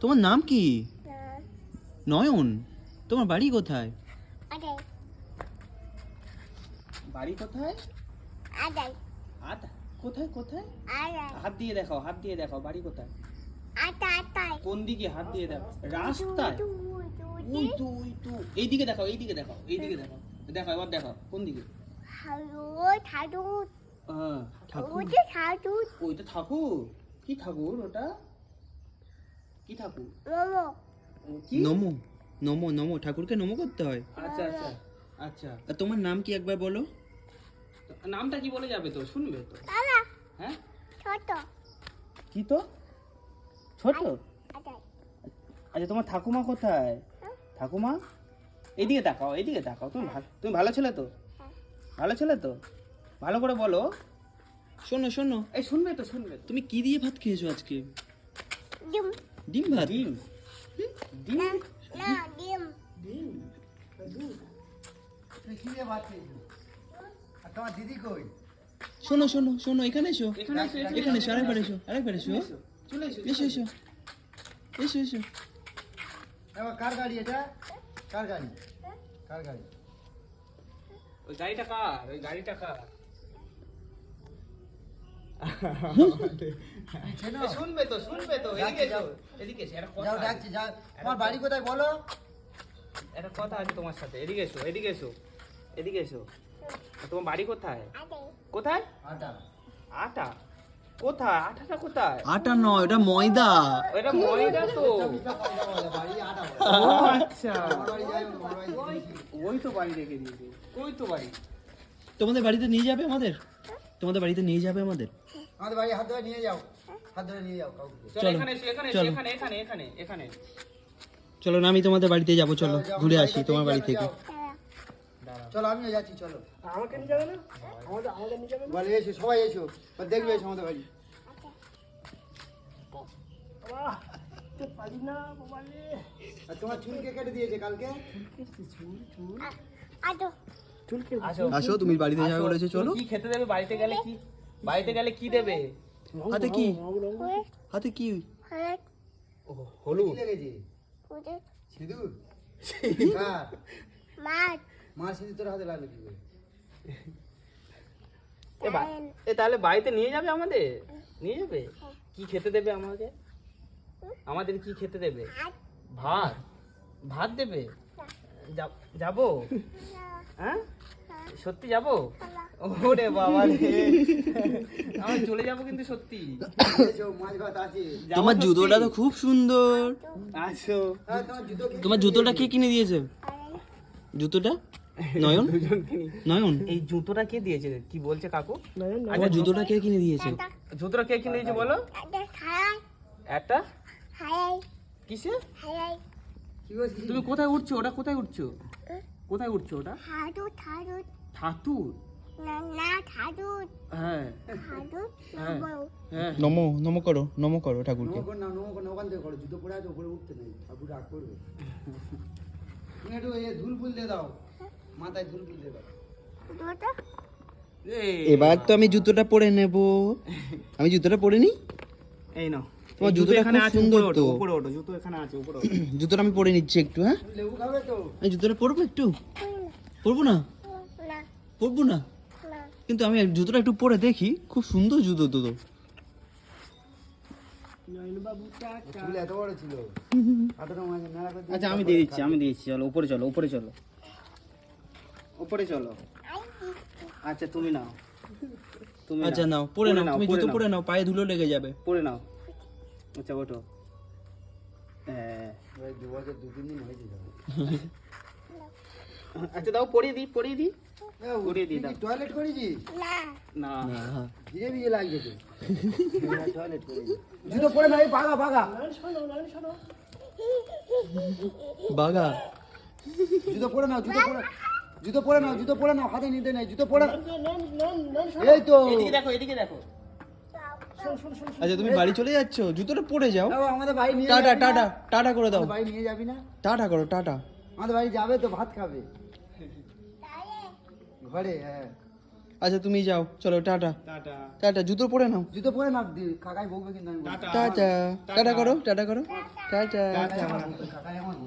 তোমার নাম কি? নয়ন তোমার বাড়ি কোথায়? বাড়ি কোথায়? কোথায় কোথায়? হাত দিয়ে দেখাও হাত দিয়ে দেখাও বাড়ি কোথায়? কোন দিকে? হাত দিয়ে দেখাও রাস্তায়? ওই তো ওই তো এইদিকে দেখাও এইদিকে দেখাও এইদিকে দেখাও। দেখাও এবার দেখাও কোন দিকে? হ্যাঁ ঠাকুর। ওইটা ঠাকুর। কি ঠাকুর ওটা? কি ঠাকুর? নমো। নমো নমো ঠাকুরকে নমো করতে হয়? আচ্ছা আচ্ছা আচ্ছা। আর তোমার নাম কি একবার বলো? নামটা কি বলে যাবে তো? শুনবে তো? হ্যাঁ? কি তো? ছোট? আচ্ছা তোমার ঠাকুমা কোথায়? ঠাকুমা? এদিকে তাকাও এদিকে তাকাও। তুমি ভালো তুমি ভালো ছেলে তো? ভালো ছেলে তো? ভালো করে বলো। শোনো শোনো। এই শুনবে তো শুনবে তুমি কি দিয়ে ভাত খেয়েছো আজকে? ডিম ভাত? ডিম। ডিম? ডিম। ভাত খেয়েছিস? আর তোমার দিদি কই? শোনো শোনো শোনো এখানে এসো। এখানে এসো আরেকবার এসো আরেকবার এসো। চলে এসো এসো এসো এসো। কার গাড়ি এটা? কার গাড়ি? কার গাড়ি? ওই গাড়িটা কার? ওই গাড়িটা কার? শুনবে তো শুনবে তো এদিকে এদিকে যাও। ডাকছি যাও তোমার বাড়ি কোথায় বলো একটা কথা আছে তোমার সাথে এদিকে এসো এদিকে এসো এদিকে এসো তোমার বাড়ি কোথায় কোথায় আটা আটা কোথায় আটাটা কোথায় আটা নয়, ওটা ময়দা ওটা ময়দা তো আচ্ছা ওই তো বাড়ি রেখে দিয়েছে ওই তো বাড়ি তোমাদের বাড়িতে নিয়ে যাবে আমাদের তোমাদের বাড়িতে নিয়ে যাবে আমাদের আমাদের বাড়ি হাত ধরে নিয়ে যাও। হাত ধরে নিয়ে যাও কাউকে। চলো চলো, এখানে এখানে এখানে এখানে এখানে এখানে। চলো না আমি তোমাদের বাড়িতে যাব চলো ঘুরে আসি তোমার বাড়ি যাও, থেকে। চলো আমিও যাচ্ছি চলো। আমাকে নিয়ে যাবে না? আমাদের আমাদের নিয়ে যাবে বলে এসো সবাই এসো বা দেখবে এসো আমাদের বাড়ি। পারি না বাবা রে আর কেটে দিয়েছে কালকে? আসো আসো তুমি বাড়িতে যাবে বলেছ চলো। কি খেতে দেবে বাড়িতে গেলে কি? বাড়িতে গেলে কি দেবে? হাতে কি? হাতে কি? হলুদ। সিঁদুর? কার? সিঁদুর তোর হাতে লাগল কি এ তাহলে বাড়িতে নিয়ে যাবে আমাদের? নিয়ে যাবে? কি খেতে দেবে আমাকে? আমাদের কি খেতে দেবে? ভাত। ভাত? দেবে? যাব? হ্যাঁ? সত্যি যাব? ওরে বাবা রে। আমি চলে যাব কিন্তু সত্যি। তোমার জুতোটা তো খুব সুন্দর। আসো। হ্যাঁ তোমার জুতো কি তোমার জুতোটা কে কিনে দিয়েছে? জুতোটা? নয়ন? নয়ন? এই জুতোটা কে দিয়েছে? কি বলছে কাকু? তোমার জুতোটা কে কিনে দিয়েছে? জুতোটা কে কিনে দিয়েছে বলো? একটা কিসে? কি তুমি কোথায় উঠছো? ওটা কোথায় উঠছো? কোথায় উঠছো ওটা? ঠাতুর হ্যাঁ। হ্যাঁ। নমো নমো করো নমো করো ঠাকুরকে। নমো না নমো কর না ওখান থেকে করো জুতো পরে আছে উপরে উঠতে নেই ঠাকুর রাগ করবে। তুমি একটু এ ধুল ফুল দিয়ে দাও মাথায় ধুল ফুল দিয়ে দাও। এবার তো আমি জুতোটা পরে নেব। আমি জুতোটা পরে নিই? এই নাও। তোমার জুতোটা এখানে আছে সুন্দর তো। উপরে ওঠো জুতো এখানে আছে উপরে ওঠো। জুতোটা আমি পরে নিচ্ছি একটু হ্যাঁ? লেবু খাবে তো? আমি জুতোটা পরবো একটু? পরবো না। পরবো না? কিন্তু আমি জুতোটা একটু পরে দেখি। খুব সুন্দর জুতো তো আচ্ছা আমি দিয়ে দিচ্ছি আমি দিয়ে দিচ্ছি চলো উপরে চলো উপরে চলো। উপরে চলো। আচ্ছা তুমি নাও। তুমি আচ্ছা নাও। পরে নাও তুমি জুতো পরে নাও পায়ে ধুলো লেগে যাবে। পরে নাও। আচ্ছা ওঠো। হ্যাঁ। দু বছর দু তিন দিন হয়েছে যাবে আচ্ছা দাও পরিয়ে দিই পরিয়ে দিই। পরিয়ে দিই দাও। টয়লেট করেছিস? না। ভিজে ভিজে লাগছে তো। টয়লেট করেছিস জুতো পরে না এই বাগা বাগা বাগা জুতো পরে নাও জুতো পরে জুতো পরে নাও জুতো পরে নাও হাতে নিতে নেই জুতো পরে এই তো। এদিকে দেখো এদিকে দেখো। আচ্ছা তুমি বাড়ি চলে যাচ্ছ? জুতোটা পরে যাও। আমাদের বাড়ি নিয়ে টাটা টাটা টাটা করে দাও। বাড়ি নিয়ে যাবি না? টাটা করো টাটা। আমাদের বাড়ি যাবে তো ভাত খাবে। ঘরে হ্যাঁ। আচ্ছা তুমি যাও। চলো টাটা। টাটা। টাটা জুতো পরে নাও। জুতো পরে নাও দি- কাকাই বকবে কিন্তু আমি টাটা। টাটা। টাটা। করো টাটা করো। টাটা। টাটা। কাকাই আমার